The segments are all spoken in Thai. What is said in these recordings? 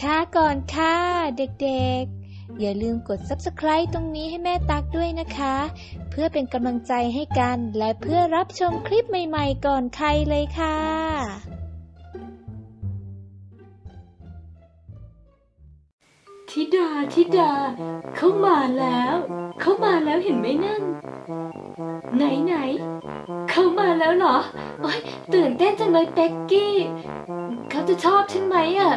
ช้าก่อนค่ะเด็กๆ อย่าลืมกด subscribe ตรงนี้ให้แม่ตักด้วยนะคะ เพื่อเป็นกำลังใจให้กันและเพื่อรับชมคลิปใหม่ๆก่อนใครเลยค่ะธิดาธิดา เข้ามาแล้ว เข้ามาแล้วเห็นไหมนั่น ไหนไหน เข้ามาแล้วเหรอโอ๊ยตื่นเต้นจังเลยเป็กกี้ เขาจะชอบฉันไหมอะ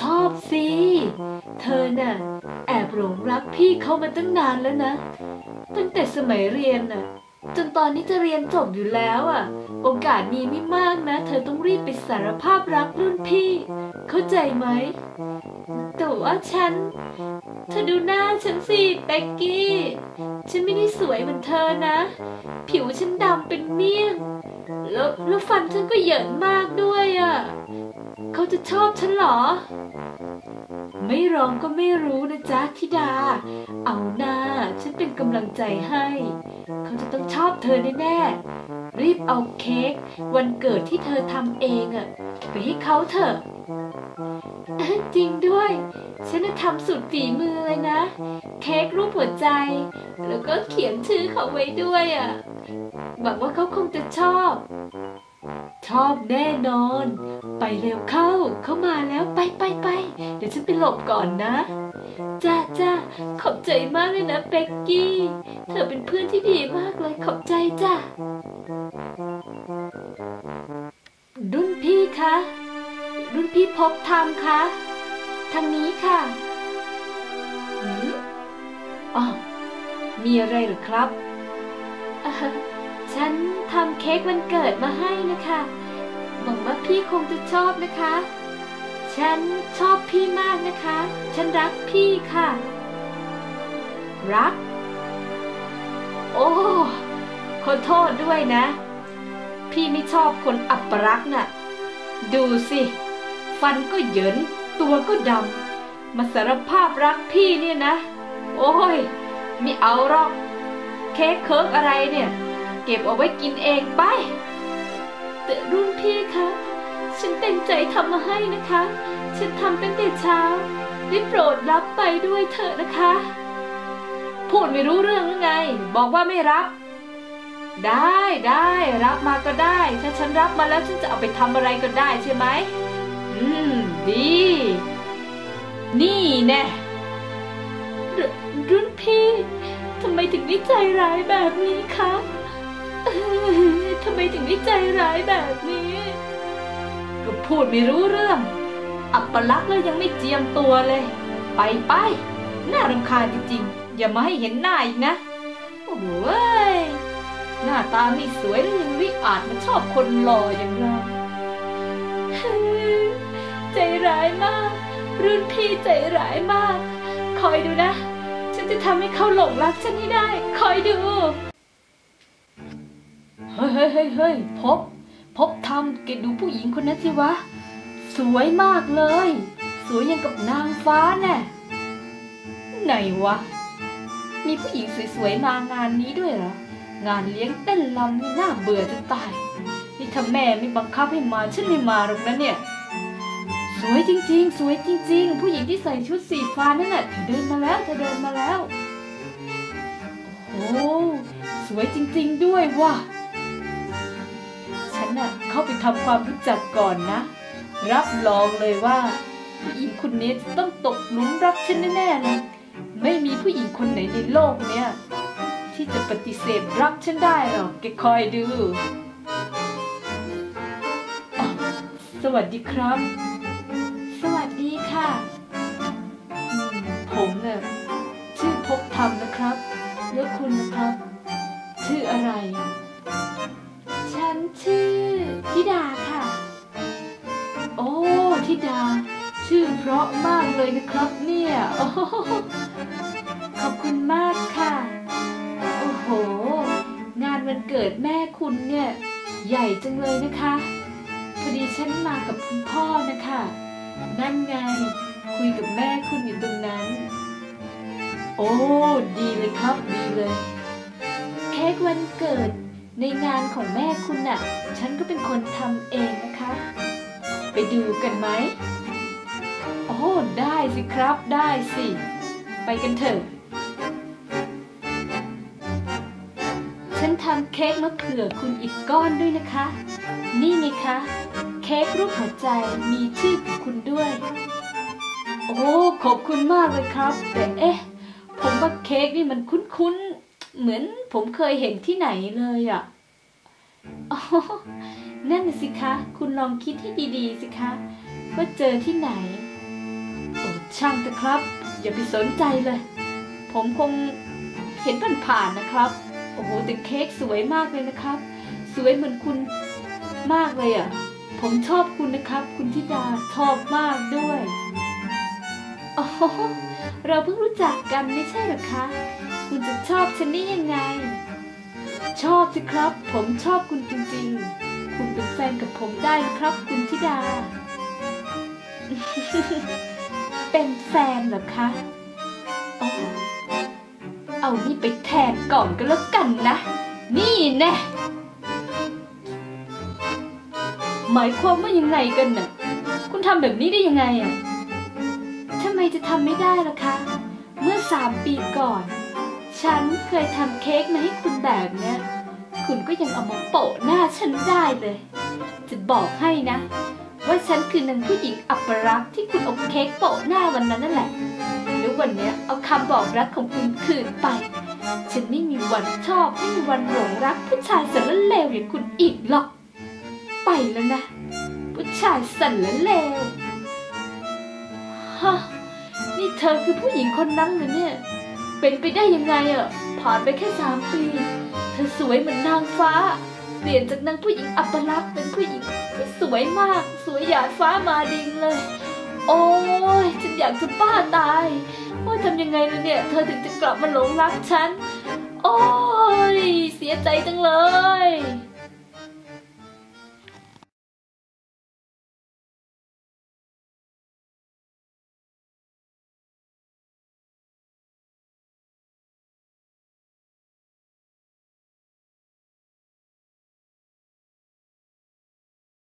ชอบสิ เธอน่ะ แอบหลงรักพี่เขามาตั้งนานแล้วนะ ตั้งแต่สมัยเรียนน่ะ จนตอนนี้จะเรียนจบอยู่แล้วอะ โอกาสมีไม่มากนะ เธอต้องรีบไปสารภาพรักรุ่นพี่ เข้าใจไหม แต่ว่าฉัน เธอดูหน้าฉันสิเบ็กกี้ ฉันไม่ได้สวยเหมือนเธอนะ ผิวฉันดำเป็นเมี่ยง แล้วแล้วฟันฉันก็เหยินมากด้วยอะ่ะ เขาจะชอบฉันเหรอ ไม่ลองก็ไม่รู้นะจ๊ะธิดา เอาหน้าฉันเป็นกำลังใจให้ เขาจะต้องชอบเธอแน่ๆ รีบเอาเค้กวันเกิดที่เธอทำเองอะไปให้เขาเถอะ จริงด้วย ฉันน่ะทำสุดฝีมือเลยนะ เค้กรูปหัวใจ แล้วก็เขียนชื่อเขาไว้ด้วยอะ่ะหวังว่าเขาคงจะชอบชอบแน่นอน ไปเร็วเข้า เขามาแล้วไปไปไปเดี๋ยวฉันไปหลบก่อนนะ จ้าจ้าขอบใจมากเลยนะเป็กกี้ เธอเป็นเพื่อนที่ดีมากเลยขอบใจจ้ารุ่นพี่คะ รุ่นพี่พบธรรมคะ ทางนี้ค่ะหืมอ๋อมีอะไรหรือครับอ่า ฉันทำเค้กวันเกิดมาให้นะคะหวังว่าพี่คงจะชอบนะคะ ฉันชอบพี่มากนะคะ ฉันรักพี่ค่ะ รัก โอ้ขอโทษด้วยนะ พี่ไม่ชอบคนอับปรักษณ์น่ะ ดูสิ ฟันก็เหยิน ตัวก็ดำ มาสารภาพรักพี่เนี่ยนะ โอ้ย ไม่เอาหรอก เค้กเคิร์กอะไรเนี่ย เก็บเอาไว้กินเองไป แต่รุ่นพี่คะ ฉันเต็มใจทำมาให้นะคะ ฉันทำตั้งแต่เช้า ได้โปรดรับไปด้วยเถอะนะคะ พูดไม่รู้เรื่องหรือไง บอกว่าไม่รับ ได้ได้รับมาก็ได้ ถ้าฉันรับมาแล้วฉันจะเอาไปทำอะไรก็ได้ใช่ไหม อืม ดี นี่แน่รรุ่นพี่ทำไมถึงได้ใจร้ายแบบนี้คะ ทำไมถึงได้ใจร้ายแบบนี้ ก็พูดไม่รู้เรื่อง อัปลักษณ์แล้วยังไม่เจียมตัวเลย ไปไปน่ารำคาญจริงๆ อย่ามาให้เห็นหน้าอีกนะ โอ้โหเว้ยหน้าตาไม่สวยแล้วยังวิอาจมาชอบคนหล่ออย่างเราใจร้ายมาก รุ่นพี่ใจร้ายมาก คอยดูนะ ฉันจะทำให้เขาหลงรักฉันให้ได้ คอยดู เฮ้ยเฮ้ยเฮ้ยเฮ้ยพบ พบทำแกดูผู้หญิงคนนั้นสิวะ สวยมากเลย สวยอย่างกับนางฟ้าแน่ไหนวะ มีผู้หญิงสวยๆมางานนี้ด้วยเหรอ งานเลี้ยงเต้นรำนี่น่าเบื่อจะตาย นี่ถ้าแม่ไม่บังคับให้มาฉันไม่มาหรอกนะเนี่ย สวยจริง ๆ สวยจริง ๆ ผู้หญิงที่ใส่ชุดสีฟ้านั่นแหละเธอเดินมาแล้วเธอเดินมาแล้ว โอ้โหสวยจริง ๆ ด้วยว่ะ นน่ะเข้าไปทำความรู้จักก่อนนะ รับรองเลยว่า ผู้หญิงคนนี้จะต้องตกหลุมรักฉันแน่ๆเลย ไม่มีผู้หญิงคนไหนในโลกเนี้ยที่จะปฏิเสธรักฉันได้หรอกแกคอยดูอ้าวสวัสดีครับ สวัสดีค่ะอืมผมเนี่ยชื่อพบธรรมนะครับ แล้วคุณนะครับ ชื่ออะไร ฉันชื่อธิดาค่ะ โอ้ธิดา ชื่อเพราะมากเลยนะครับเนี่ยโอ้ขอบคุณมากค่ะ โอ้โห งานวันเกิดแม่คุณเนี่ย ใหญ่จังเลยนะคะ พอดีฉันมากับคุณพ่อนะคะ นั่นไง คุยกับแม่คุณอยู่ตรงนั้น โอ้ ดีเลยครับ ดีเลย เค้กวันเกิด ในงานของแม่คุณน่ะ ฉันก็เป็นคนทำเองนะคะ ไปดูกันไหม โอ้ได้สิครับ ได้สิ ไปกันเถอะ ฉันทำเค้กมะเขือคุณอีกก้อนด้วยนะคะ นี่ไงคะ เค้กรูปหัวใจมีชื่อของคุณด้วย โอ้ ขอบคุณมากเลยครับ แต่เอ๊ะ ผมว่าเค้กนี่มันคุ้นๆ เหมือนผมเคยเห็นที่ไหนเลยอะ่ะอ๋อนั่นสิคะ คุณลองคิดให้ดีๆสิคะ ว่าเจอที่ไหน โอ้ช่างเถอะครับ อย่าไปสนใจเลย ผมคงเห็นผ่านๆนะครับ โอ้โหแต่เค้กสวยมากเลยนะครับ สวยเหมือนคุณมากเลยอะ่ะ ผมชอบคุณนะครับ คุณธิดาชอบมากด้วยโอ้โห เราเพิ่งรู้จักกันไม่ใช่หรอคะ คุณจะชอบฉันได้ยังไง ชอบสิครับ ผมชอบคุณจริงๆ คุณเป็นแฟนกับผมได้ครับคุณธิดา เป็นแฟนเหรอคะอ๋อเอานี่ไปแทนก่อนก็แล้วกันนะ นี่แน่หมายความว่ายังไงกันน่ะ คุณทำแบบนี้ได้ยังไงอะ มจะทำไม่ได้ล่ะคะ เมื่อสามปีก่อน ฉันเคยทำเค้กมาให้คุณแบบเนี้ย คุณก็ยังเอามาโปะหน้าฉันได้เลย จะบอกให้นะ ว่าฉันคือนางผู้หญิงอัปรักษ์ที่คุณเอาเค้กโปะหน้าวันนั้นนั่นแหละ แล้ววันเนี้ยเอาคำบอกรักของคุณคืนไป ฉันไม่มีวันชอบไม่มีวันหลงรักผู้ชายสารเลวอย่างคุณอีกหรอก ไปแล้วนะ ผู้ชายสันและเลวฮะ เธอคือผู้หญิงคนนั้นเหรอเนี่ย เป็นไปได้ยังไงอะผ่านไปแค่สามปี เธอสวยเหมือนนางฟ้า เปลี่ยนจากนางผู้หญิงอัปลักษณ์เป็นผู้หญิงที่สวยมาก สวยหยาดฟ้ามาดิงเลย โอ้ยฉันอยากจะบ้าตายว่าทำยังไงล่ะเนี่ย เธอถึงจะกลับมาหลงรักฉัน โอ้ยเสียใจจังเลย